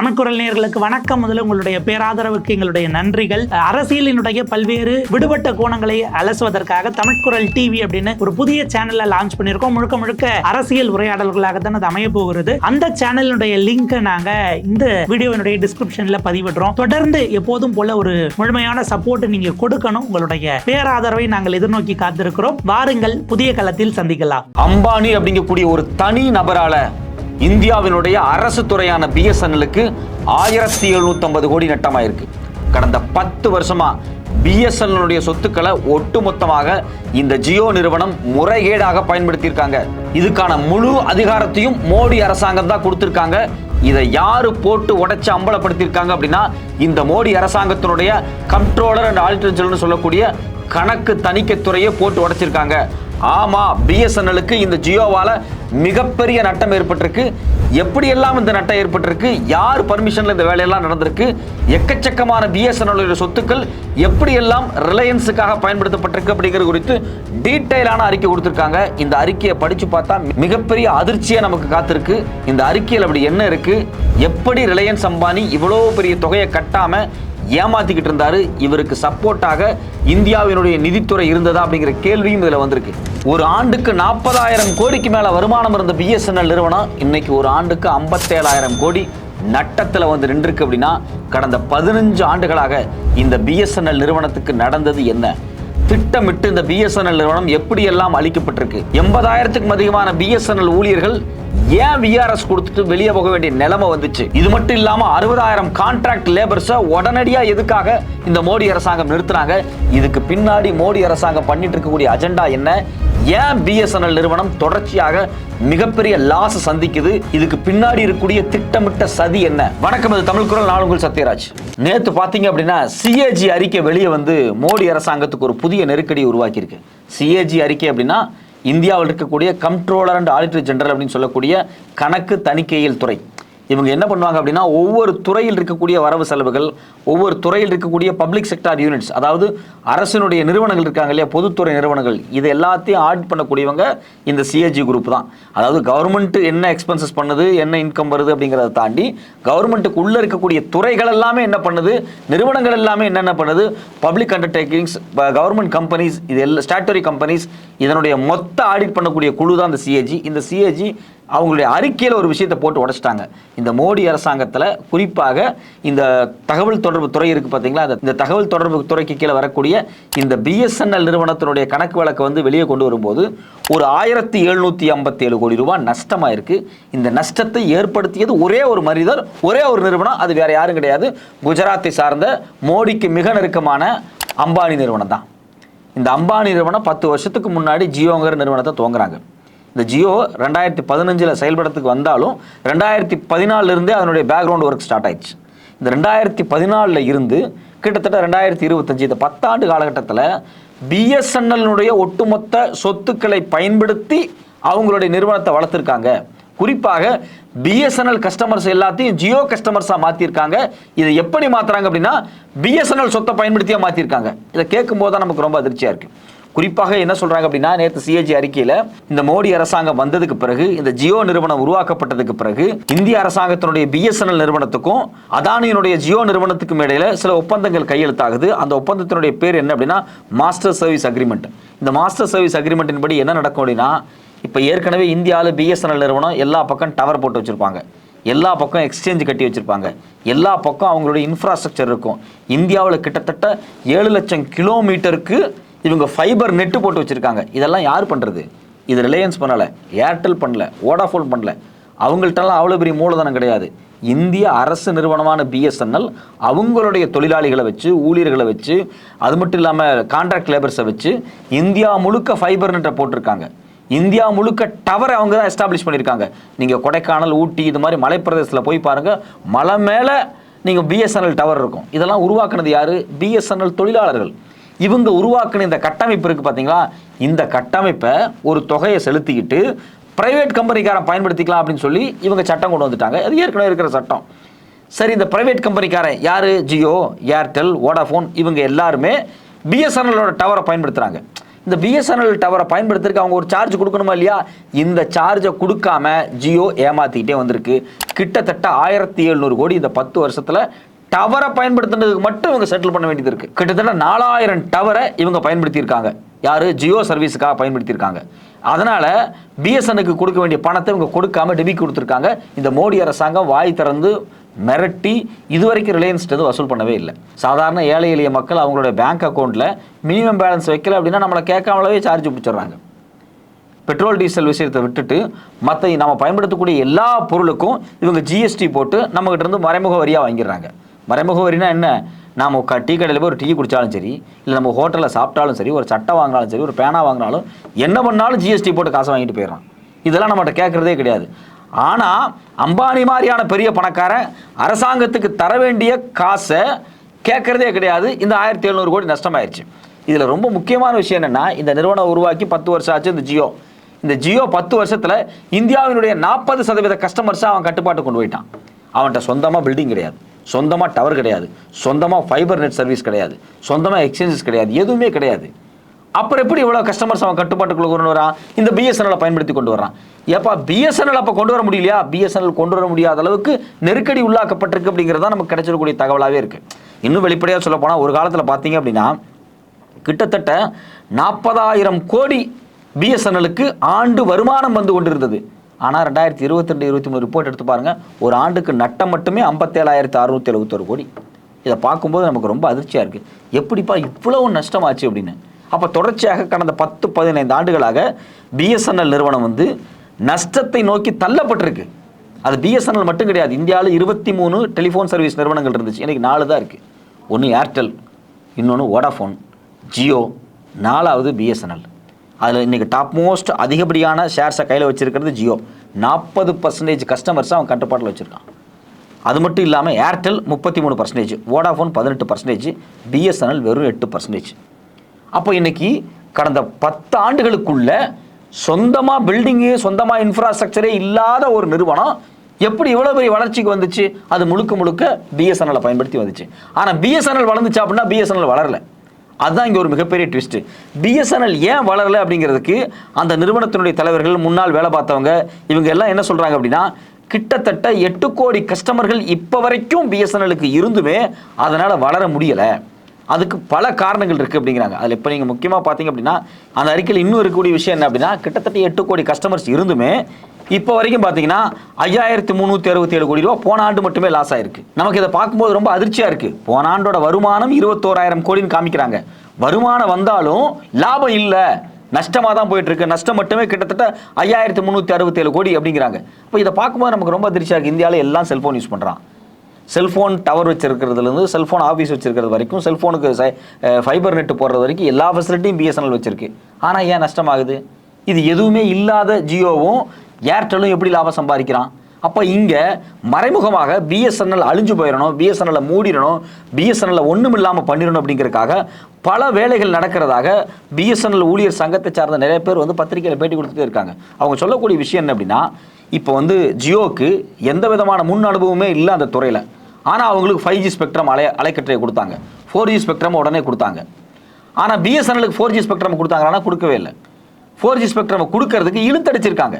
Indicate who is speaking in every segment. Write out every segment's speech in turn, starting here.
Speaker 1: தமிழ்குரல் நேர்களுக்கு வணக்கம். முதல்ல உங்களுடைய பேராதரவுக்கு எங்களுடைய நன்றிகள். அரசியலினுடைய பல்வேறு விடுபட்ட கோணங்களை அலசுவதற்காக தமிழ்குரல் டிவி அப்படின்னு ஒரு புதிய சேனல்ல லான்ச் பண்ணியிருக்கோம். முழுக்க முழுக்க அரசியல் உரையாடல்களாக தான் அது அமைய போகிறது. அந்த சேனலினுடைய லிங்கை நாங்க இந்த வீடியோவினுடைய டிஸ்கிரிப்ஷன்ல பதிவிடுறோம். தொடர்ந்து எப்போதும் போல ஒரு முழுமையான சப்போர்ட் நீங்க கொடுக்கணும். உங்களுடைய பேராதரவை நாங்கள் எதிர்நோக்கி காத்திருக்கிறோம். வாருங்கள் புதிய களத்தில் சந்திக்கலாம்.
Speaker 2: அம்பானி அப்படிங்கக்கூடிய ஒரு தனி நபரால இந்தியாவினுடைய அரசு துறையான பிஎஸ்என்எலுக்கு ஆயிரத்தி எழுநூத்தி கோடி நட்டமாயிருக்கு. கடந்த பத்து வருஷமா பிஎஸ்என்எலுடைய சொத்துக்களை ஒட்டுமொத்தமாக இந்த ஜியோ நிறுவனம் முறைகேடாக பயன்படுத்தியிருக்காங்க. இதுக்கான முழு அதிகாரத்தையும் மோடி அரசாங்கம் தான் கொடுத்திருக்காங்க. இதை யாரு போட்டு உடைச்சு அம்பலப்படுத்தியிருக்காங்க அப்படின்னா இந்த மோடி அரசாங்கத்தினுடைய கண்ட்ரோலர் அண்ட் ஆல்டர்ஜல்னு சொல்லக்கூடிய கணக்கு தணிக்கைத்துறையை போட்டு உடைச்சிருக்காங்க. ஆமா பிஎஸ்என்எலுக்கு இந்த ஜியோவால மிகப்பெரிய நட்டம் ஏற்பட்டிருக்கு. எப்படியெல்லாம் இந்த நட்டம் ஏற்பட்டிருக்கு? யார் பர்மிஷன்ல இந்த வேலையெல்லாம் நடந்திருக்கு? எக்கச்சக்கமான பிஎஸ்என்எல் சொத்துக்கள் எப்படியெல்லாம் ரிலையன்ஸுக்காக பயன்படுத்தப்பட்டிருக்கு அப்படிங்கிறது குறித்து டீட்டெயிலான அறிக்கை கொடுத்துருக்காங்க. இந்த அறிக்கையை படிச்சு பார்த்தா மிகப்பெரிய அதிர்ச்சியாக நமக்கு காத்திருக்கு. இந்த அறிக்கையில் அப்படி என்ன இருக்கு? எப்படி ரிலையன்ஸ் அம்பானி இவ்வளோ பெரிய தொகையை கட்டாம ஏமாத்திக்கிட்டு இருந்தாரு? இவருக்கு சப்போர்ட்டாக இந்தியாவினுடைய நிதித்துறை இருந்ததா அப்படிங்கிற கேள்வியும் இதில் வந்திருக்கு. ஒரு ஆண்டுக்கு நாற்பதாயிரம் கோடிக்கு மேல வருமானம் இருந்த பிஎஸ்என்எல் நிறுவனம் இன்னைக்கு ஒரு ஆண்டுக்கு ஐம்பத்தேழாயிரம் கோடி நட்டத்தில் வந்து நின்றுருக்கு அப்படின்னா கடந்த பதினஞ்சு ஆண்டுகளாக இந்த பிஎஸ்என்எல் நிறுவனத்துக்கு நடந்தது என்ன? திட்டமிட்டு இந்த பிஎஸ்என்எல் நிறுவனம் எப்படியெல்லாம் அளிக்கப்பட்டிருக்கு எண்பதாயிரத்துக்கும் அதிகமான பிஎஸ்என்எல் ஊழியர்கள் ஏன் விஆர்எஸ் கொடுத்துட்டு வெளியே போக வேண்டிய நிலைமை வந்துச்சு? இது மட்டும் இல்லாம அறுபதாயிரம் கான்ட்ராக்ட் லேபர்ஸை உடனடியா எதுக்காக இந்த மோடி அரசாங்கம் நிறுத்துறாங்க இதுக்கு பின்னாடி மோடி அரசாங்கம் பண்ணிட்டு இருக்கக்கூடிய அஜெண்டா என்ன? ஏன் பிஎஸ்என்எல் நிறுவனம் தொடர்ச்சியாக மிகப்பெரிய லாஸ் சந்திக்குது? இதுக்கு பின்னாடி இருக்கக்கூடிய திட்டமிட்ட சதி என்ன? வணக்கம் இது தமிழ் குரல். நான் உங்கள் சத்யராஜ். நேற்று பார்த்தீங்க அப்படின்னா சிஏஜி அறிக்கை வெளியே வந்து மோடி அரசாங்கத்துக்கு ஒரு புதிய நெருக்கடி உருவாக்கியிருக்கு. சிஏஜி அறிக்கை அப்படின்னா இந்தியாவில் இருக்கக்கூடிய கம்ட்ரோலர் அண்ட் ஆடிட்டர் ஜெனரல் அப்படின்னு சொல்லக்கூடிய கணக்கு தணிக்கையில் துறை. இவங்க என்ன பண்ணுவாங்க அப்படின்னா ஒவ்வொரு துறையில் இருக்கக்கூடிய வரவு செலவுகள் ஒவ்வொரு துறையில் இருக்கக்கூடிய பப்ளிக் செக்டார் யூனிட்ஸ் அதாவது அரசினுடைய நிறுவனங்கள் இருக்காங்க இல்லையா பொதுத்துறை நிறுவனங்கள் இது எல்லாத்தையும் ஆடிட் பண்ணக்கூடியவங்க இந்த சிஏஜி குரூப் தான். அதாவது கவர்மெண்ட் என்ன எக்ஸ்பென்சஸ் பண்ணுது என்ன இன்கம் வருது அப்படிங்கிறத தாண்டி கவர்மெண்ட்டுக்கு உள்ளே இருக்கக்கூடிய துறைகள் எல்லாமே என்ன பண்ணுது நிறுவனங்கள் எல்லாமே என்னென்ன பண்ணுது பப்ளிக் அண்டர்டேக்கிங்ஸ் கவர்மெண்ட் கம்பெனிஸ் இது எல்லாம் ஸ்டாட்டரி கம்பெனிஸ் இதனுடைய மொத்த ஆடிட் பண்ணக்கூடிய குழு தான் இந்த சிஏஜி இந்த சிஏஜி அவங்களுடைய அறிக்கையில் ஒரு விஷயத்தை போட்டு உடச்சிட்டாங்க. இந்த மோடி அரசாங்கத்தில் குறிப்பாக இந்த தகவல் தொடர்பு துறை இருக்குது பார்த்தீங்களா அந்த- இந்த தகவல் தொடர்பு துறைக்கு கீழே வரக்கூடிய இந்த பிஎஸ்என்எல் நிறுவனத்தினுடைய கணக்கு வழக்கை வந்து வெளியே கொண்டு வரும்போது ஒரு ஆயிரத்தி எழுநூற்றி ஐம்பத்தி ஏழு கோடி ரூபாய் நஷ்டமாயிருக்கு. இந்த நஷ்டத்தை ஏற்படுத்தியது ஒரே ஒரு மனிதர் ஒரே ஒரு நிறுவனம் அது வேற யாரும் கிடையாது. குஜராத்தை சார்ந்த மோடிக்கு மிக நெருக்கமான அம்பானி நிறுவனம் தான். இந்த அம்பானி நிறுவனம் பத்து வருஷத்துக்கு முன்னாடி ஜியோங்கிற நிறுவனத்தை துவங்குறாங்க. இந்த ஜியோ ரெண்டாயிரத்தி பதினஞ்சில் செயல்படத்துக்கு வந்தாலும் ரெண்டாயிரத்தி பதினாலிருந்தே அதனுடைய பேக்ரவுண்ட் ஒர்க் ஸ்டார்ட் ஆயிடுச்சு. இந்த ரெண்டாயிரத்தி பதினாலில் இருந்து கிட்டத்தட்ட ரெண்டாயிரத்தி இருபத்தஞ்சு இந்த பத்தாண்டு காலகட்டத்தில் பிஎஸ்என்எல்னுடைய ஒட்டுமொத்த சொத்துக்களை பயன்படுத்தி அவங்களுடைய நிறுவனத்தை வளர்த்துருக்காங்க. குறிப்பாக பிஎஸ்என்எல் கஸ்டமர்ஸ் எல்லாத்தையும் ஜியோ கஸ்டமர்ஸாக மாற்றிருக்காங்க இதை எப்படி மாற்றுறாங்க அப்படின்னா பிஎஸ்என்எல் சொத்தை பயன்படுத்தியே மாற்றிருக்காங்க இதை கேட்கும்போது தான் நமக்கு ரொம்ப அதிர்ச்சியாக இருக்கு. குறிப்பாக என்ன சொல்றாங்க அப்படின்னா நேற்று சிஏஜி அறிக்கையில இந்த மோடி அரசாங்கம் வந்ததுக்கு பிறகு இந்த ஜியோ நிறுவனம் உருவாக்கப்பட்டதுக்கு பிறகு இந்திய அரசாங்கத்தினுடைய பிஎஸ்என்எல் நிறுவனத்துக்கும் அதானியினுடைய ஜியோ நிறுவனத்துக்கும் இடையில சில ஒப்பந்தங்கள் கையெழுத்தாகுது. அந்த ஒப்பந்தத்தினுடைய பேர் என்ன அப்படின்னா மாஸ்டர் சர்வீஸ் அக்ரிமெண்ட் இந்த மாஸ்டர் சர்வீஸ் அக்ரிமெண்ட்டின் படி என்ன நடக்கும் அப்படின்னா இப்போ ஏற்கனவே இந்தியாவில் பிஎஸ்என்எல் நிறுவனம் எல்லா பக்கம் டவர் போட்டு வச்சிருப்பாங்க. எல்லா பக்கம் எக்ஸ்சேஞ்ச் கட்டி வச்சிருப்பாங்க. எல்லா பக்கம் அவங்களுடைய இன்ஃப்ராஸ்ட்ரக்சர் இருக்கும். இந்தியாவில் கிட்டத்தட்ட ஏழு லட்சம் கிலோமீட்டருக்கு இவங்க ஃபைபர் நெட்டு போட்டு வச்சுருக்காங்க. இதெல்லாம் யார் பண்ணுறது இது ரிலையன்ஸ் பண்ணலை ஏர்டெல் பண்ணல வோடாஃபோன் பண்ணல. அவங்கள்ட்டலாம் அவ்வளோ பெரிய மூலதனம் கிடையாது. இந்திய அரசு நிறுவனமான பிஎஸ்என்எல் அவங்களுடைய தொழிலாளிகளை வச்சு ஊழியர்களை வச்சு அது மட்டும் இல்லாமல் கான்ட்ராக்ட் லேபர்ஸை வச்சு இந்தியா முழுக்க ஃபைபர் நெட்டை போட்டிருக்காங்க. இந்தியா முழுக்க டவர் அவங்க தான் எஸ்டாப்ளிஷ் பண்ணியிருக்காங்க. நீங்கள் கொடைக்கானல் ஊட்டி இது மாதிரி மலைப்பிரதேசத்தில் போய் பாருங்கள் மலை மேலே நீங்கள் பிஎஸ்என்எல் டவர் இருக்கும். இதெல்லாம் உருவாக்குனது யார்? பிஎஸ்என்எல் தொழிலாளர்கள். இவங்க உருவாக்குன இந்த கட்டமைப்பு இருக்கு பார்த்தீங்களா இந்த கட்டமைப்பை ஒரு தொகையை செலுத்திக்கிட்டு பிரைவேட் கம்பெனிக்காரன் பயன்படுத்திக்கலாம் அப்படின்னு சொல்லி இவங்க சட்டம் கொண்டு வந்துட்டாங்க. அது ஏற்கனவே இருக்கிற சட்டம். சரி இந்த பிரைவேட் கம்பெனிக்காரன் யார்? ஜியோ ஏர்டெல் வோடாஃபோன் இவங்க எல்லாருமே பிஎஸ்என்எல்லோட டவரை பயன்படுத்துகிறாங்க இந்த பிஎஸ்என்எல் டவரை பயன்படுத்துறதுக்கு அவங்க ஒரு சார்ஜ் கொடுக்கணுமா இல்லையா? இந்த சார்ஜை கொடுக்காம ஜியோ ஏமாத்திக்கிட்டே வந்திருக்கு. கிட்டத்தட்ட ஆயிரத்தி எழுநூறு கோடி இந்த பத்து வருஷத்தில் டவரை பயன்படுத்துனதுக்கு மட்டும் இவங்க செட்டில் பண்ண வேண்டியது இருக்கு. கிட்டத்தட்ட நாலாயிரம் டவரை இவங்க பயன்படுத்தியிருக்காங்க. யாரு? ஜியோ சர்வீஸுக்காக பயன்படுத்தியிருக்காங்க. அதனால பிஎஸ்என்னுக்கு கொடுக்க வேண்டிய பணத்தை இவங்க கொடுக்காம டெபி கொடுத்துருக்காங்க. இந்த மோடி அரசாங்கம் வாய் திறந்து மிரட்டி இதுவரைக்கும் ரிலையன்ஸ் எதுவும் வசூல் பண்ணவே இல்லை. சாதாரண ஏழை எளிய மக்கள் அவங்களுடைய பேங்க் அக்கௌண்ட்ல மினிமம் பேலன்ஸ் வைக்கல அப்படின்னா நம்மளை கேட்காமலவே சார்ஜ் பிடிச்சிடுறாங்க. பெட்ரோல் டீசல் விஷயத்தை விட்டுட்டு மற்ற நம்ம பயன்படுத்தக்கூடிய எல்லா பொருளுக்கும் இவங்க ஜிஎஸ்டி போட்டு நம்மகிட்ட இருந்து மறைமுக வரியாக வாங்கிடுறாங்க. மறைமுக வரினா என்ன? நாம் க டீ கடையில் போய் ஒரு டீ குடித்தாலும் சரி இல்லை நம்ம ஹோட்டலில் சாப்பிட்டாலும் சரி ஒரு சட்டை வாங்கினாலும் சரி ஒரு பேனா வாங்கினாலும் என்ன பண்ணாலும் ஜிஎஸ்டி போட்டு காசை வாங்கிட்டு போயிடுறான். இதெல்லாம் நம்மகிட்ட கேட்குறதே கிடையாது. ஆனால் அம்பானி மாதிரியான பெரிய பணக்காரன் அரசாங்கத்துக்கு தர வேண்டிய காசை கேட்கறதே கிடையாது. இந்த ஆயிரத்தி எழுநூறு கோடி நஷ்டமாயிருச்சு. இதில் ரொம்ப முக்கியமான விஷயம் என்னென்னா இந்த நிறுவனம் உருவாக்கி பத்து வருஷம் ஆச்சு இந்த ஜியோ. இந்த ஜியோ பத்து வருஷத்தில் இந்தியாவினுடைய நாற்பது சதவீத கஸ்டமர்ஸை அவன் கட்டுப்பாட்டு கொண்டு போயிட்டான். அவன்கிட்ட சொந்தமாக பில்டிங் கிடையாது. சொந்தமாக டவர் கிடையாது. சொந்தமாக ஃபைபர் நெட் சர்வீஸ் கிடையாது. சொந்தமாக எக்ஸ்சேஞ்சஸ் கிடையாது. எதுவுமே கிடையாது. அப்புறம் எப்படி இவ்வளோ கஸ்டமர்ஸ் அவன் கட்டுப்பாட்டுக்குள்ள கொண்டு வரான் இந்த பிஎஸ்என்எல் பயன்படுத்தி கொண்டு வரான். ஏப்பா பிஎஸ்என்எல் அப்போ கொண்டு வர முடியலையா? பிஎஸ்என்எல் கொண்டு வர முடியாத அளவுக்கு நெருக்கடி உள்ளாக்கப்பட்டிருக்கு அப்படிங்கிறது தான் நமக்கு கிடைச்சிடக்கூடிய தகவலாகவே இருக்குது இன்னும் வெளிப்படையாக சொல்ல போனால் ஒரு காலத்தில் பார்த்தீங்க அப்படின்னா கிட்டத்தட்ட நாற்பதாயிரம் கோடி பிஎஸ்என்எலுக்கு ஆண்டு வருமானம் வந்து கொண்டிருந்தது. ஆனால் ரெண்டாயிரத்தி இருபத்தி ரெண்டு இருபத்தி மூணு ரிப்போர்ட் எடுத்து பாருங்க. ஒரு ஆண்டுக்கு நட்டம் மட்டுமே ஐம்பத்தேழாயிரத்து அறுநூத்தி எழுபத்தொரு கோடி. இதை பார்க்கும்போது நமக்கு ரொம்ப அதிர்ச்சியாக இருக்குது எப்படிப்பா இவ்வளவு நஷ்டமாச்சு அப்படின்னு. அப்போ தொடர்ச்சியாக கடந்த பத்து பதினைந்து ஆண்டுகளாக பிஎஸ்என்எல் நிறுவனம் வந்து நஷ்டத்தை நோக்கி தள்ளப்பட்டிருக்கு. அது பிஎஸ்என்எல் மட்டும் கிடையாது. இந்தியாவில் இருபத்தி மூணு டெலிஃபோன் சர்வீஸ் நிறுவனங்கள் இருந்துச்சு. இன்றைக்கி நாலு தான் இருக்குது ஒன்று ஏர்டெல் இன்னொன்று வோடாஃபோன் ஜியோ நாலாவது பிஎஸ்என்எல் அதில் இன்றைக்கி டாப் மோஸ்ட் அதிகப்படியான ஷேர்ஸை கையில் வச்சுருக்கிறது ஜியோ. நாற்பது பர்சன்டேஜ் கஸ்டமர்ஸை அவன் கட்டுப்பாட்டில் வச்சுருக்கான். அது மட்டும் இல்லாமல் ஏர்டெல் முப்பத்தி மூணு பர்சன்டேஜ் வோடாஃபோன் பதினெட்டு பர்சன்டேஜ் பிஎஸ்என்எல் வெறும் எட்டு பர்சன்டேஜ் அப்போ இன்னைக்கு கடந்த பத்து ஆண்டுகளுக்குள்ள சொந்தமாக பில்டிங்கு சொந்தமாக இன்ஃப்ராஸ்ட்ரக்சரே இல்லாத ஒரு நிறுவனம் எப்படி இவ்வளோ பெரிய வளர்ச்சிக்கு வந்துச்சு? அது முழுக்க முழுக்க பிஎஸ்என்எல் பயன்படுத்தி வந்துச்சு. ஆனால் பிஎஸ்என்எல் வளர்ந்துச்சு அப்படின்னா பிஎஸ்என்எல் வளரல. அதுதான் இங்கே ஒரு மிகப்பெரிய ட்விஸ்ட் பிஎஸ்என்எல் ஏன் வளரல அப்படிங்கிறதுக்கு அந்த நிறுவனத்தினுடைய தலைவர்கள் முன்னாள் வேலை பார்த்தவங்க இவங்க எல்லாம் என்ன சொல்கிறாங்க அப்படின்னா கிட்டத்தட்ட எட்டு கோடி கஸ்டமர்கள் இப்போ வரைக்கும் பிஎஸ்என்எலுக்கு இருந்துமே அதனால் வளர முடியலை. அதுக்கு பல காரணங்கள் இருக்குது அப்படிங்கிறாங்க. அதில் இப்போ நீங்கள் முக்கியமாக பார்த்தீங்க அப்படின்னா அந்த அறிக்கையில் இன்னும் இருக்கக்கூடிய விஷயம் என்ன அப்படின்னா கிட்டத்தட்ட எட்டு கோடி கஸ்டமர்ஸ் இருந்துமே இப்போ வரைக்கும் பார்த்தீங்கன்னா ஐயாயிரத்தி முந்நூற்றி அறுபத்தி ஏழு கோடி ரூபா போன ஆண்டு மட்டுமே லாஸ் ஆயிருக்கு. நமக்கு இதை பார்க்கும்போது ரொம்ப அதிர்ச்சியாக இருக்கு. போன ஆண்டோட வருமானம் இருபத்தோராயிரம் கோடின்னு காமிக்கிறாங்க. வருமானம் வந்தாலும் லாபம் இல்லை. நஷ்டமாக தான் போயிட்டு இருக்கு. நஷ்டம் மட்டுமே கிட்டத்தட்ட ஐயாயிரத்தி முந்நூற்றி அறுபத்தேழு கோடி அப்படிங்கிறாங்க. இப்போ இதை பார்க்கும்போது நமக்கு ரொம்ப அதிர்ச்சியாக இருக்குது இந்தியாவில் எல்லாம் செல்ஃபோன் யூஸ் பண்ணுறான் செல்ஃபோன் டவர் வச்சிருக்கிறதுலேருந்து செல்ஃபோன் ஆஃபீஸ் வச்சிருக்கிறது வரைக்கும் செல்ஃபோனுக்கு ஃபைபர் நெட் போடுறது வரைக்கும் எல்லா ஃபெசிலிட்டியும் பிஎஸ்என்எல் வச்சிருக்கு. ஆனால் ஏன் நஷ்டமாகுது? இது எதுவுமே இல்லாத ஜியோவும் ஏர்டெல்லும் எப்படி லாபம் சம்பாதிக்கிறான்? அப்போ இங்கே மறைமுகமாக பிஎஸ்என்எல் அழிஞ்சு போயிடணும் பிஎஸ்என்எல்லை மூடிடணும் பிஎஸ்என்எல்லை ஒன்றும் இல்லாமல் பண்ணிடணும் அப்படிங்கிறதுக்காக பல வேலைகள் நடக்கிறதாக பிஎஸ்என்எல் ஊழியர் சங்கத்தை சார்ந்த நிறைய பேர் வந்து பத்திரிகையில் பேட்டி கொடுத்துட்டே இருக்காங்க. அவங்க சொல்லக்கூடிய விஷயம் என்ன அப்படின்னா இப்போ வந்து ஜியோக்கு எந்த விதமான முன் அனுபவமே இல்லை அந்த துறையில். ஆனால் அவங்களுக்கு ஃபைவ் ஜி ஸ்பெக்ட்ரம் அலை அலைக்கற்றையை கொடுத்தாங்க. ஃபோர் ஜி ஸ்பெக்ட்ரம் உடனே கொடுத்தாங்க. ஆனால் பிஎஸ்என்எலுக்கு ஃபோர் ஜி ஸ்பெக்ட்ரம் கொடுத்தாங்க ஆனால் கொடுக்கவே இல்லை. ஃபோர் ஜி ஸ்பெக்ட்ரம் கொடுக்கறதுக்கு இழுத்தடிச்சிருக்காங்க.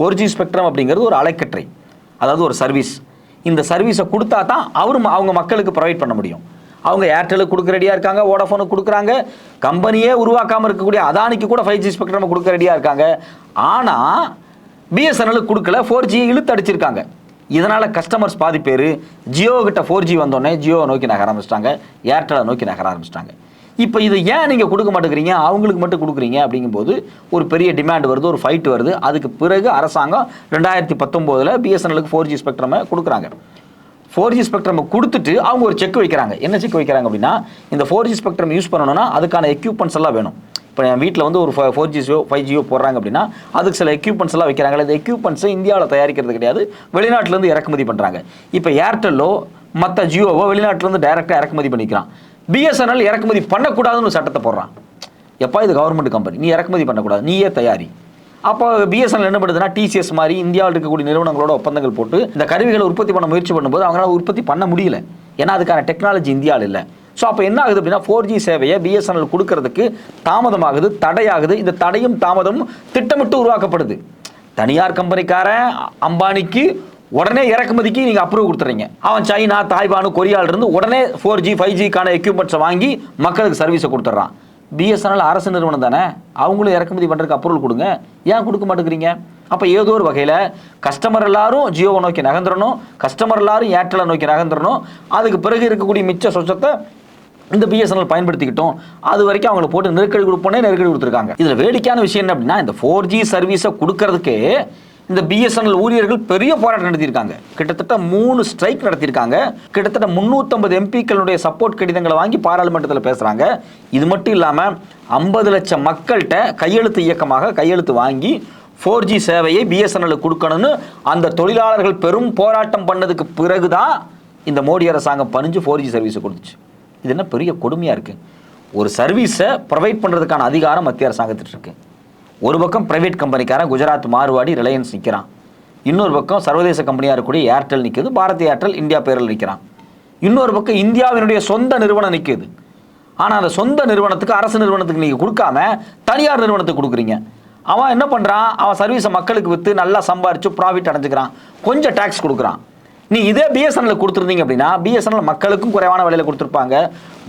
Speaker 2: ஃபோர் ஜி ஸ்பெக்ட்ரம் அப்படிங்கிறது ஒரு அலைக்கற்றை அதாவது ஒரு சர்வீஸ் இந்த சர்வீஸை கொடுத்தா தான் அவர் அவங்க மக்களுக்கு ப்ரொவைட் பண்ண முடியும். அவங்க ஏர்டெலுக்கு கொடுக்க ரெடியாக இருக்காங்க வோடாஃபோனுக்கு கொடுக்குறாங்க கம்பெனியே உருவாக்காமல் இருக்கக்கூடிய அதானிக்கு கூட ஃபைவ் ஜி ஸ்பெக்ட்ரம் கொடுக்க ரெடியாக இருக்காங்க. ஆனால் பிஎஸ்என்எலுக்கு கொடுக்கல ஃபோர் ஜி இழுத்து அடிச்சிருக்காங்க. இதனால் கஸ்டமர்ஸ் பாதி பேர் ஜியோ கிட்ட ஃபோர் ஜி வந்தோடனே ஜியோவை நோக்கி நகர ஆரம்பிச்சிட்டாங்க ஏர்டெலை நோக்கி நகர ஆரம்பிச்சிட்டாங்க. இப்போ இது ஏன் நீங்கள் கொடுக்க மாட்டேங்கிறீங்க? அவங்களுக்கு மட்டும் கொடுக்குறீங்க அப்படிங்கும்போது ஒரு பெரிய டிமாண்ட் வருது ஒரு ஃபைட் வருது. அதுக்கு பிறகு அரசாங்கம் ரெண்டாயிரத்தி பத்தொம்போதில் பிஎஸ்என்எலுக்கு ஃபோர் ஜி ஸ்பெக்ட்ரமை கொடுக்குறாங்க. ஃபோர் ஜி ஸ்பெக்ட்ரம் கொடுத்துட்டு அவங்க ஒரு செக் வைக்கிறாங்க. என்ன செக் வைக்கிறாங்க அப்படின்னா இந்த ஃபோர் ஜி ஸ்பெக்ட்ரம் யூஸ் பண்ணணும்னா அதுக்கான எக்யூப்மெண்ட்ஸ் எல்லாம் வேணும். இப்போ என் வீட்டில் வந்து ஒரு ஃபோர் ஜியோ ஃபைவ் ஜியோ போடுறாங்க அப்படின்னா அதுக்கு சில எக்யூப்மெண்ட்ஸ் எல்லாம் வைக்கிறாங்க இந்த எக்யூப்மெண்ட்ஸை இந்தியாவில் தயாரிக்கிறது கிடையாது. வெளிநாட்டிலேருந்து இறக்குமதி பண்ணுறாங்க இப்போ ஏர்டெல்லோ மற்ற ஜியோவோ வெளிநாட்டிலேருந்து டைரெக்டாக இறக்குமதி பண்ணிக்கிறான். பிஎஸ்என்எல் இறக்குமதி பண்ணக்கூடாதுன்னு சட்டத்தை போடுறான். எப்பா இது கவர்மெண்ட் கம்பெனி நீ இறக்குமதி பண்ணக்கூடாது. நீயே தயாரி. அப்போ பிஎஸ்என்எல் என்ன பண்ணுதுன்னா டிசிஎஸ் மாதிரி இந்தியாவில் இருக்கக்கூடிய நிறுவனங்களோட ஒப்பந்தங்கள் போட்டு இந்த கருவிகளை உற்பத்தி பண்ண முயற்சி பண்ணும்போது அவங்களால உற்பத்தி பண்ண முடியல. ஏன்னா அதுக்கான டெக்னாலஜி இந்தியாவில் இல்லை. ஸோ அப்போ என்ன ஆகுது அப்படின்னா ஃபோர் ஜி சேவையை பிஎஸ்என்எல் கொடுக்கறதுக்கு தாமதமாகுது தடையாகுது. இந்த தடையும் தாமதமும் திட்டமிட்டு உருவாக்கப்படுது. தனியார் கம்பெனிக்காரன் அம்பானிக்கு உடனே இறக்குமதிக்கு நீங்கள் அப்ரூவ் கொடுத்துறீங்க. அவன் சைனா தாய்வானு கொரியால இருந்து உடனே ஃபோர் ஜி ஃபைவ் ஜிக்கான எக்யூப்மெண்ட்ஸை வாங்கி மக்களுக்கு சர்வீஸை கொடுத்துட்றான். பிஎஸ்என்எல் அரசு நிறுவனம் தானே? அவங்களும் இறக்குமதி பண்ணுறதுக்கு அப்ரூவல் கொடுங்க. ஏன் கொடுக்க மாட்டேங்கிறீங்க? அப்போ ஏதோ ஒரு வகையில் கஸ்டமர் எல்லாரும் ஜியோவை நோக்கி நகர்ந்துடணும். கஸ்டமர் எல்லாரும் ஏர்டெலை நோக்கி நகர்ந்துடணும். அதுக்கு பிறகு இருக்கக்கூடிய மிச்ச சொச்சத்தை இந்த பிஎஸ்என்எல் பயன்படுத்திக்கிட்டோம். அது வரைக்கும் அவங்களை போட்டு நெருக்கடி கொடுப்போனே நெருக்கடி கொடுத்துருக்காங்க. இதில் வேடிக்கையான விஷயம் என்ன அப்படின்னா இந்த ஃபோர் ஜி சர்வீஸை கொடுக்கறதுக்கே இந்த பிஎஸ்என்எல் ஊழியர்கள் பெரிய போராட்டம் நடத்தியிருக்காங்க. கிட்டத்தட்ட மூணு ஸ்ட்ரைக் நடத்தியிருக்காங்க. கிட்டத்தட்ட முந்நூற்றம்பது எம்பிக்களுடைய சப்போர்ட் கடிதங்களை வாங்கி பாராளுமன்றத்தில் பேசுகிறாங்க இது மட்டும் இல்லாமல் ஐம்பது லட்சம் மக்கள்கிட்ட கையெழுத்து இயக்கமாக கையெழுத்து வாங்கி ஃபோர் ஜி சேவையை பிஎஸ்என்எல் கொடுக்கணும்னு அந்த தொழிலாளர்கள் பெரும் போராட்டம் பண்ணதுக்கு பிறகுதான் இந்த மோடி அரசாங்கம் பணிஞ்சு ஃபோர் ஜி சர்வீஸை கொடுத்துச்சு. இது என்ன பெரிய கொடுமையாக இருக்குது ஒரு சர்வீஸை ப்ரொவைட் பண்ணுறதுக்கான அதிகாரம் மத்திய அரசாங்கத்திட்டு இருக்குது ஒரு பக்கம் பிரைவேட் கம்பெனிக்காரன் குஜராத் மார்வாடி ரிலையன்ஸ் நிற்கிறான் இன்னொரு பக்கம் சர்வதேச கம்பெனியாக இருக்கக்கூடிய ஏர்டெல் நிற்குது பாரதி ஏர்டெல் இந்தியா பேரில் நிற்கிறான் இன்னொரு பக்கம் இந்தியாவினுடைய சொந்த நிறுவனம் நிற்குது ஆனால் அந்த சொந்த நிறுவனத்துக்கு அரசு நிறுவனத்துக்கு நீங்கள் கொடுக்காம தனியார் நிறுவனத்துக்கு கொடுக்குறீங்க. அவன் என்ன பண்ணுறான் அவன் சர்வீஸை மக்களுக்கு விற்று நல்லா சம்பாரித்து ப்ராஃபிட் அடைஞ்சிக்கிறான். கொஞ்சம் டேக்ஸ் கொடுக்குறான். நீ இதே பிஎஸ்என்எல் கொடுத்துருந்தீங்க அப்படின்னா பிஎஸ்என்எல் மக்களுக்கும் குறைவான விலையில் கொடுத்துருப்பாங்க.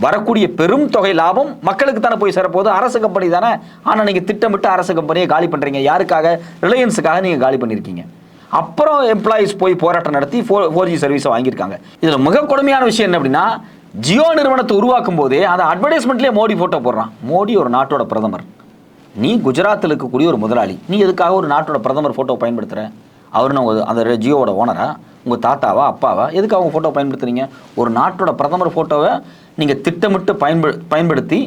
Speaker 2: வரக்கூடிய பெரும் தொகை லாபம் மக்களுக்கு தானே போய் சேரப்போகுது. அரசு கம்பெனி தானே. ஆனால் நீங்கள் திட்டமிட்டு அரசு கம்பெனியை காலி பண்ணுறீங்க யாருக்காக? ரிலையன்ஸுக்காக நீங்கள் காலி பண்ணியிருக்கீங்க. அப்புறம் எம்ப்ளாயீஸ் போய் போராட்டம் நடத்தி ஃபோர் ஃபோர் ஜி சர்வீஸை வாங்கியிருக்காங்க. இதில் மிக கொடுமையான விஷயம் என்ன அப்படின்னா ஜியோ நிறுவனத்தை உருவாக்கும் போதே அந்த அட்வர்டைஸ்மெண்ட்லேயே மோடி ஃபோட்டோ போடுறான். மோடி ஒரு நாட்டோட பிரதமர். நீ குஜராத்தில் இருக்கக்கூடிய ஒரு முதலாளி. நீ எதுக்காக ஒரு நாட்டோட பிரதமர் ஃபோட்டோ பயன்படுத்துகிற அவருன்னு நான் ஒரு- அந்த ஜியோவோட ஓனரா உங்கள் தாத்தாவா அப்பாவா எதுக்கு அவங்க ஃபோட்டோ பயன்படுத்துகிறீங்க ஒரு நாட்டோட பிரதமர் ஃபோட்டோவை நீங்கள் திட்டமிட்டு பயன்படு பயன்படுத்தி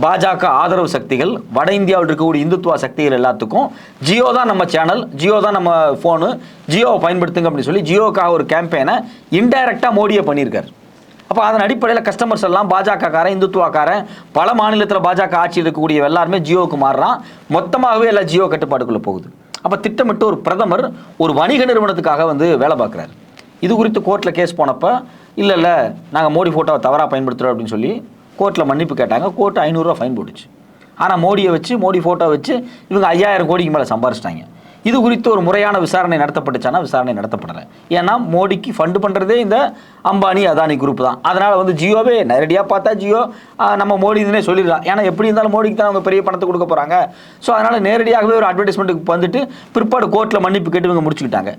Speaker 2: பாஜக ஆதரவு சக்திகள் வட இந்தியாவில் இருக்கக்கூடிய இந்துத்துவ சக்திகள் எல்லாத்துக்கும் ஜியோ தான் நம்ம சேனல் ஜியோ தான் நம்ம ஃபோனு ஜியோவை பயன்படுத்துங்க அப்படின்னு சொல்லி ஜியோக்காக ஒரு கேம்பெயினை இன்டைரக்டாக மோடியை பண்ணியிருக்காரு. அப்போ அதன் அடிப்படையில் கஸ்டமர்ஸ் எல்லாம் பாஜகக்காரன் இந்துத்துவக்காரன் பல மாநிலத்தில் பாஜக ஆட்சியில் இருக்கக்கூடிய எல்லாருமே ஜியோவுக்கு மாறுறான். மொத்தமாகவே எல்லாம் ஜியோ கட்டுப்பாட்டுக்குள்ளே போகுது. அப்போ திட்டமிட்டு ஒரு பிரதமர் ஒரு வணிக நிறுவனத்துக்காக வந்து வேலை பார்க்குறாரு. இது குறித்து கோர்ட்டில் கேஸ் போனப்போ இல்லை இல்லை நாங்கள் மோடி ஃபோட்டோவை தவறாக பயன்படுத்துகிறோம் அப்படின்னு சொல்லி கோர்ட்டில் மன்னிப்பு கேட்டாங்க. கோர்ட்டு ஐநூறுரூவா ஃபைன் போட்டுச்சு. ஆனால் மோடியை வச்சு மோடி ஃபோட்டோ வச்சு இவங்க ஐயாயிரம் கோடிக்கு மேலே சம்பாரிச்சிட்டாங்க. இது குறித்து ஒரு முறையான விசாரணை நடத்தப்பட்டுச்சானா விசாரணை நடத்தப்படலை. ஏன்னா மோடிக்கு ஃபண்டு பண்ணுறதே இந்த அம்பானி அதானி குரூப் தான். அதனால் வந்து ஜியோவே நேரடியாக பார்த்தா ஜியோ நம்ம மோடினே சொல்லிடலாம். ஏன்னா எப்படி இருந்தாலும் மோடிக்கு தான் அவங்க பெரிய பணத்தை கொடுக்க போகிறாங்க ஸோ அதனால் நேரடியாகவே ஒரு அட்வர்டைஸ்மெண்ட்டுக்கு வந்துட்டு பிற்பாடு கோர்ட்டில் மன்னிப்பு கேட்டு இவங்க முடிச்சுக்கிட்டாங்க.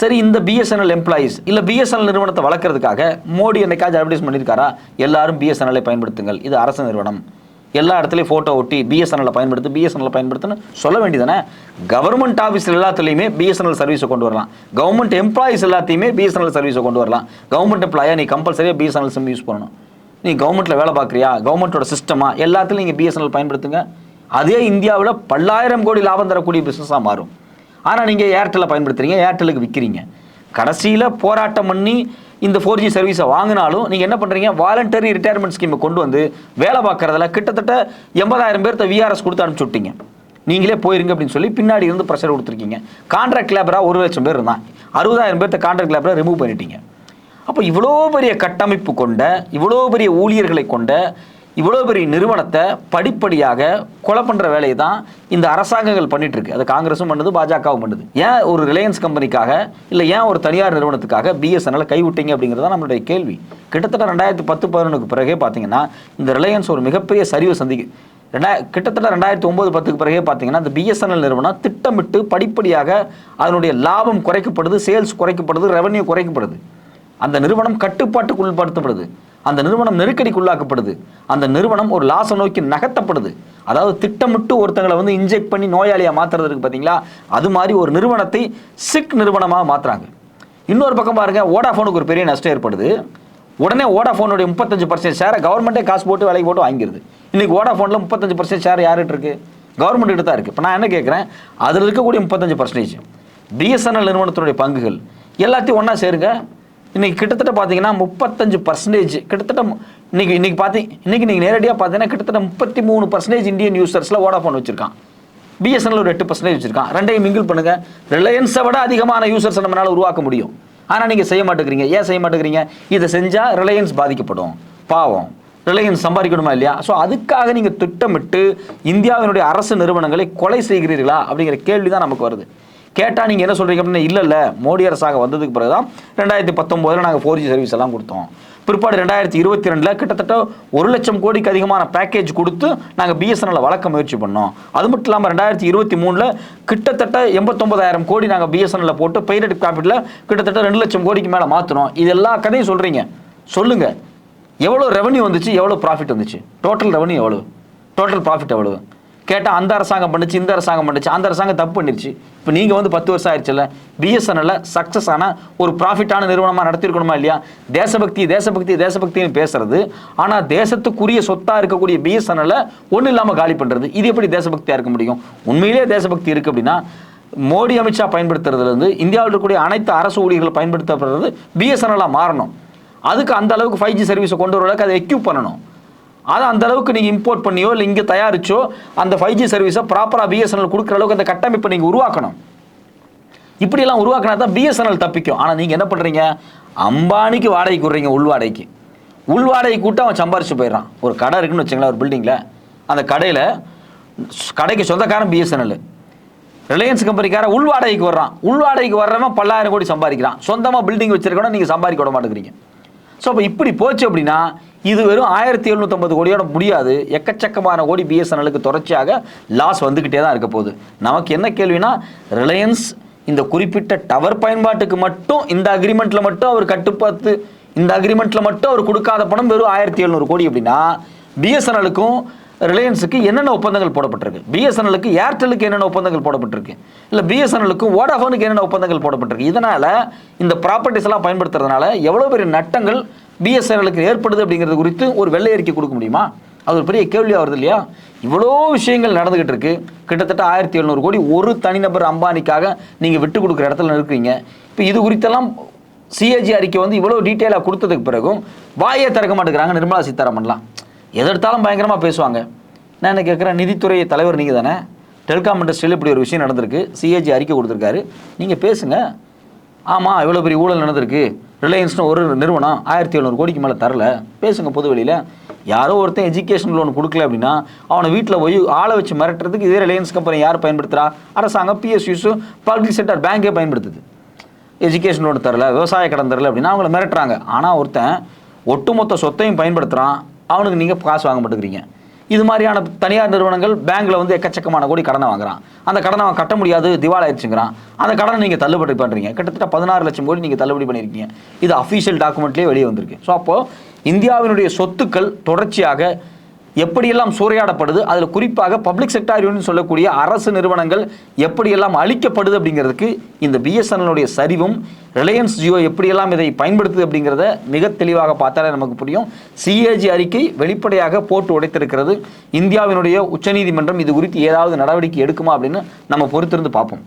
Speaker 2: சரி இந்த பிஎஸ்என்எல் எம்ப்ளாயீஸ் இல்லை பிஎஸ்என்எல் நிறுவனத்தை வளர்க்குறதுக்காக மோடி என்னைக்காச்சும் அட்வர்டைஸ் பண்ணியிருக்காரா எல்லாரும் பிஎஸ்என்எல்லை பயன்படுத்துங்கள். இது அரசு நிறுவனம். எல்லா இடத்துலையும் ஃபோட்டோ ஒட்டி பிஎஸ்என்எல் பயன்படுத்தி பிஎஸ்என்எல் பயன்படுத்துன்னு சொல்ல வேண்டியதானே கவர்மெண்ட் ஆஃபீஸ் எல்லாத்துலேயுமே பிஎஸ்என்எல் சர்வீஸை கொண்டு வரலாம். கவர்மெண்ட் எம்ப்ளாயிஸ் எல்லாத்தையுமே பிஎஸ்என்எல் சர்வீஸை கொண்டு வரலாம். கவர்மெண்ட் எம்ப்ளாயா நீ கம்பல்சரியாக பிஎஸ்என்எல் சிம் யூஸ் பண்ணணும். நீ கவர்மெண்ட்டில் வேலை பார்க்குறியா? கவர்மெண்ட்டோட சிஸ்டமா எல்லாத்துலையும் நீங்கள் பிஎஸ்என்எல் பயன்படுத்துங்க. அதே இந்தியாவில் பல்லாயிரம் கோடி லாபம் தரக்கூடிய பிஸ்னஸாக மாறும். ஆனால் நீங்கள் ஏர்டெல்லை பயன்படுத்துகிறீங்க ஏர்டெலுக்கு விற்கிறீங்க கடைசியில் போராட்டம் பண்ணி இந்த ஃபோர் ஜி சர்வீஸை வாங்கினாலும் நீங்கள் என்ன பண்ணுறீங்க வாலண்டரி ரிட்டையர்மெண்ட் ஸ்கீமை கொண்டு வந்து வேலை பார்க்குறதுல கிட்டத்தட்ட எண்பதாயிரம் பேர்த்த விஆர்எஸ் கொடுத்து அனுப்பிச்சு விட்டீங்க. நீங்களே போயிருங்க அப்படின்னு சொல்லி பின்னாடி இருந்து ப்ரெஷர் கொடுத்துருக்கீங்க. கான்ட்ராக்ட் லேபராக ஒரு லட்சம் பேர் இருந்தான் அறுபதாயிரம் பேர்த்த கான்ட்ராக்ட் லேபரை ரிமூவ் பண்ணிட்டீங்க. அப்போ இவ்வளோ பெரிய கட்டமைப்பு கொண்ட இவ்வளோ பெரிய ஊழியர்களை கொண்ட இவ்வளோ பெரிய நிறுவனத்தை படிப்படியாக கொலை பண்ணுற வேலையை தான் இந்த அரசாங்கங்கள் பண்ணிட்டு இருக்கு அது காங்கிரஸும் பண்ணுது பாஜகவும் பண்ணுது. ஏன் ஒரு ரிலையன்ஸ் கம்பெனிக்காக இல்லை ஏன் ஒரு தனியார் நிறுவனத்துக்காக பிஎஸ்என்எல் கைவிட்டீங்க அப்படிங்கிறது தான் நம்மளுடைய கேள்வி. கிட்டத்தட்ட ரெண்டாயிரத்தி பத்து பதினொன்றுக்கு பிறகே பார்த்தீங்கன்னா இந்த ரிலையன்ஸ் ஒரு மிகப்பெரிய சரிவு சந்திக்கு ரெண்டா கிட்டத்தட்ட ரெண்டாயிரத்தி ஒம்பது பத்துக்கு பிறகே பார்த்தீங்கன்னா இந்த பிஎஸ்என்எல் நிறுவனம் திட்டமிட்டு படிப்படியாக அதனுடைய லாபம் குறைக்கப்படுது சேல்ஸ் குறைக்கப்படுது ரெவன்யூ குறைக்கப்படுது. அந்த நிறுவனம் கட்டுப்பாட்டுக்கு உள்படுத்தப்படுது அந்த நிறுவனம் நெருக்கடிக்குள்ளாக்கப்படுது. அந்த நிறுவனம் ஒரு லாச நோக்கி நகர்த்தப்படுது. அதாவது திட்டமிட்டு ஒருத்தங்களை வந்து இன்ஜெக்ட் பண்ணி நோயாளியாக மாற்றுறதுக்கு பார்த்தீங்களா? அது மாதிரி ஒரு நிறுவனத்தை சிக் நிறுவனமாக மாற்றுறாங்க இன்னொரு பக்கம் பாருங்க ஓடாஃபோனுக்கு ஒரு பெரிய நஷ்டம் ஏற்படுது. உடனே ஓடாஃபோனுடைய முப்பத்தஞ்சு பர்சன்ட் ஷேரை கவர்மெண்ட்டே காசு போட்டு விலைக்கு போட்டு வாங்கிடுது இன்றைக்கி ஓடாஃபோனில் முப்பத்தஞ்சு பர்சன்ட் ஷேர் யார்கிட்ட இருக்குது கவர்மெண்ட் கிட்ட தான் இருக்குது இப்போ நான் என்ன கேட்குறேன்? அதில் இருக்கக்கூடிய முப்பத்தஞ்சு பர்சன்டேஜ் பிஎஸ்என்எல் நிறுவனத்தினுடைய பங்குகள் எல்லாத்தையும் ஒன்றா சேருங்க. இன்னைக்கு கிட்டத்தட்ட பார்த்தீங்கன்னா முப்பத்தஞ்சு பர்சன்டேஜ் கிட்டத்தட்ட இன்றைக்கி இன்னைக்கு இன்னைக்கு பார்த்தி இன்னைக்கு நீங்கள் நேரடியாக பார்த்தீங்கன்னா கிட்டத்தட்ட முப்பத்தி மூணு பர்சன்டேஜ் இந்தியன் யூசர்ஸில் ஓடாஃபோன் வச்சிருக்கான். பிஎஸ்என்எல் ஒரு எட்டு பர்சன்டேஜ் வச்சிருக்கான். ரெண்டையும் மிங்கிள் பண்ணுங்கள் ரிலையன்ஸை விட அதிகமான யூசர்ஸ் நம்மளால் உருவாக்க முடியும். ஆனால் நீங்கள் செய்ய மாட்டேங்கிறீங்க. ஏன் செய்ய மாட்டேங்கிறீங்க? இதை செஞ்சால் ரிலையன்ஸ் பாதிக்கப்படும். பாவம். ரிலையன்ஸ் சம்பாதிக்கணுமா இல்லையா? ஸோ அதுக்காக நீங்கள் திட்டமிட்டு இந்தியாவினுடைய அரசு நிறுவனங்களை கொலை செய்கிறீர்களா அப்படிங்கிற கேள்வி தான் நமக்கு வருது. கேட்டால் நீங்கள் என்ன சொல்கிறீங்க அப்படின்னா இல்லை இல்லை மோடி அரசாக வந்ததுக்கு பிறகு தான் ரெண்டாயிரத்தி பத்தொம்போதில் நாங்கள் ஃபோர் ஜி சர்வீஸ் எல்லாம் கொடுத்தோம். பிற்பாடு ரெண்டாயிரத்தி இருபத்தி ரெண்டில் கிட்டத்தட்ட ஒரு லட்சம் கோடிக்கு அதிகமான பேக்கேஜ் கொடுத்து நாங்கள் பிஎஸ்என்எல் வளர்க்க முயற்சி பண்ணோம். அது மட்டும் இல்லாமல் ரெண்டாயிரத்தி இருபத்தி மூணில் கிட்டத்தட்ட எண்பத்தொம்பதாயிரம் கோடி நாங்கள் பிஎஸ்என்எல் போட்டு பெய்டட் கேபிட்டலில் கிட்டத்தட்ட ரெண்டு லட்சம் கோடிக்கு மேலே மாற்றினோம் இது எல்லா கதையும் சொல்கிறீங்க சொல்லுங்கள் எவ்வளோ ரெவன்யூ வந்துச்சு எவ்வளோ ப்ராஃபிட் வந்துச்சு? டோட்டல் ரெவன்யூ எவ்வளோ டோட்டல் ப்ராஃபிட் எவ்வளவு? கேட்டால் அந்த அரசாங்கம் பண்ணுச்சு இந்த அரசாங்கம் பண்ணுச்சு அந்த அரசாங்கம் தப்பு பண்ணிருச்சு. இப்போ நீங்கள் வந்து பத்து வருஷம் ஆயிடுச்சுல்ல பிஎஸ்என்எல்ல சக்ஸஸ் ஆனால் ஒரு ப்ராஃபிட்டான நிறுவனமாக நடத்திருக்கணுமா இல்லையா? தேசபக்தி தேசபக்தி தேசபக்தின்னு பேசுறது. ஆனால் தேசத்துக்குரிய சொத்தாக இருக்கக்கூடிய பிஎஸ்என்எல்ல ஒன்றும் இல்லாமல் காலி பண்ணுறது இது எப்படி தேசபக்தியாக இருக்க முடியும்? உண்மையிலேயே தேசபக்தி இருக்குது அப்படின்னா மோடி அமித்ஷா பயன்படுத்துறதுலேருந்து இந்தியாவில் இருக்கக்கூடிய அனைத்து அரசு ஊழியர்களை பயன்படுத்தப்படுறது பிஎஸ்என்எல்லாக மாறணும். அதுக்கு அந்த அளவுக்கு ஃபைவ் ஜி சர்வீஸை கொண்டு வர அளவுக்கு அதை எக்யூப் பண்ணணும். அதை அந்த அளவுக்கு நீங்கள் இம்போர்ட் பண்ணியோ இல்லை இங்கே தயாரிச்சோ அந்த ஃபைவ் ஜி சர்வீஸை ப்ராப்பராக பிஎஸ்என்எல் கொடுக்குற அளவுக்கு அந்த கட்டமைப்பை நீங்கள் உருவாக்கணும். இப்படியெல்லாம் உருவாக்கினா தான் பிஎஸ்என்எல் தப்பிக்கும். ஆனால் நீங்கள் என்ன பண்ணுறீங்க அம்பானிக்கு வாடகைக்கு விட்றீங்க உள் உள்வாடகை உள் கூட்ட அவன் சம்பாரிச்சு போயிடுறான். ஒரு கடை இருக்குன்னு வச்சுங்களேன் ஒரு பில்டிங்கில் அந்த கடையில் கடைக்கு சொந்தக்காரன் பிஎஸ்என்எல் ரிலையன்ஸ் கம்பெனிக்கார உள்வாடகைக்கு வர்றான். உள்வாடகைக்கு வர்றவன் பல்லாயிரம் கோடி சம்பாதிக்கிறான். சொந்தமாக பில்டிங் வச்சிருக்கணும் நீங்கள் சம்பாதிக்க விட மாட்டேங்கிறீங்க. ஸோ அப்போ இப்படி போச்சு அப்படின்னா இது வெறும் ஆயிரத்தி எழுநூற்றம்பது கோடியோட முடியாது. எக்கச்சக்கமான கோடி பிஎஸ்என்எலுக்கு தொடர்ச்சியாக லாஸ் வந்துக்கிட்டே தான் இருக்க போகுது. நமக்கு என்ன கேள்வினா ரிலையன்ஸ் இந்த குறிப்பிட்ட டவர் பயன்பாட்டுக்கு மட்டும் இந்த அக்ரிமெண்ட்டில் மட்டும் அவர் கட்டுப்பாத்து இந்த அக்ரிமெண்ட்டில் மட்டும் அவர் கொடுக்காத பணம் வெறும் ஆயிரத்தி எழுநூறு கோடி அப்படின்னா பிஎஸ்என்எலுக்கும் ரிலையன்ஸுக்கு என்னென்ன ஒப்பந்தங்கள் போடப்பட்டிருக்கு? பிஎஸ்என்எலுக்கு ஏர்டெலுக்கு என்னென்ன ஒப்பந்தங்கள் போடப்பட்டிருக்கு? இல்லை பிஎஸ்என்எலுக்கும் வோடாஃபோனுக்கு என்னென்ன ஒப்பந்தங்கள் போடப்பட்டிருக்கு? இதனால் இந்த ப்ராப்பர்ட்டிஸ் எல்லாம் பயன்படுத்துறதுனால எவ்வளோ பெரிய நட்டங்கள் பிஎஸ்என்எலுக்கு ஏற்படுது அப்படிங்கிறது குறித்து ஒரு வெள்ளை அறிக்கை கொடுக்க முடியுமா? அது ஒரு பெரிய கேள்வியாக வருது இல்லையா? இவ்வளோ விஷயங்கள் நடந்துகிட்டு இருக்கு. கிட்டத்தட்ட ஆயிரத்தி எழுநூறு கோடி ஒரு தனிநபர் அம்பானிக்காக நீங்கள் விட்டு கொடுக்குற இடத்துல இருக்கிறீங்க இப்போ இது குறித்தெல்லாம் சிஏஜி அறிக்கை வந்து இவ்வளோ டீட்டெயிலாக கொடுத்ததுக்கு பிறகும் வாயை திறக்க மாட்டேங்கிறாங்க நிர்மலா சீதாராமன்லாம். எதெடுத்தாலும் பயங்கரமாக பேசுவாங்க. நான் என்ன கேட்குறேன்? நிதித்துறை தலைவர் நீங்கள் தானே டெலிகாம் இண்டஸ்ட்ரியில் இப்படி ஒரு விஷயம் நடந்திருக்கு. சிஏஜி அறிக்கை கொடுத்துருக்காரு. நீங்கள் பேசுங்கள் ஆமாம் இவ்வளோ பெரிய ஊழல் நடந்திருக்கு. ரிலையன்ஸ்னு ஒரு நிறுவனம் ஆயிரத்தி எழுநூறு கோடிக்கு மேலே தரல. பேசுங்க பொதுவெளியில் யாரோ ஒருத்தன் எஜுகேஷன் லோன் கொடுக்கல அப்படின்னா அவனை வீட்டில் போய் ஆளை வச்சு மிரட்டுறதுக்கு இதே ரிலையன்ஸ் கம்பெனி யார் பயன்படுத்துகிறா அரசாங்கம் பிஎஸ்யூஸும் பப்ளிக் செக்டர் பேங்கே பயன்படுத்துது. எஜுகேஷன் லோன் தரல விவசாய கடன் தரல அப்படின்னா அவங்கள மிரட்டுறாங்க. ஆனால் ஒருத்தன் ஒட்டுமொத்த சொத்தையும் பயன்படுத்துகிறான் அவனுக்கு நீங்கள் காசு வாங்க மாட்டேங்கிறீங்க. இது மாதிரியான தனியார் நிறுவனங்கள் பேங்க்ல வந்து எக்கச்சக்கமான கோடி கடனை வாங்குறான். அந்த கடனை அவன் கட்ட முடியாது திவாலாயிடுச்சுங்கிறான் அந்த கடனை நீங்கள் தள்ளுபடி பண்ணுறீங்க கிட்டத்தட்ட பதினாறு லட்சம் கோடி நீங்கள் தள்ளுபடி பண்ணியிருக்கீங்க. இது அஃபீஷியல் டாக்குமெண்ட்லேயே வெளியே வந்திருக்கு. ஸோ அப்போது இந்தியாவினுடைய சொத்துக்கள் தொடர்ச்சியாக எப்படியெல்லாம் சூறையாடப்படுது? அதில் குறிப்பாக பப்ளிக் செக்டார் யூனியன் சொல்லக்கூடிய அரசு நிறுவனங்கள் எப்படியெல்லாம் அழிக்கப்படுது அப்படிங்கிறதுக்கு இந்த பிஎஸ்என்எல்லுடைய சரிவும் ரிலையன்ஸ் ஜியோ எப்படியெல்லாம் இதை பயன்படுத்துது அப்படிங்கிறத மிக தெளிவாக பார்த்தாலே நமக்கு புரியும். சிஏஜி அறிக்கை வெளிப்படையாக போட்டு உடைத்திருக்கிறது. இந்தியாவினுடைய உச்சநீதிமன்றம் இது குறித்து ஏதாவது நடவடிக்கை எடுக்குமா அப்படின்னு நம்ம பொறுத்திருந்து பார்ப்போம்.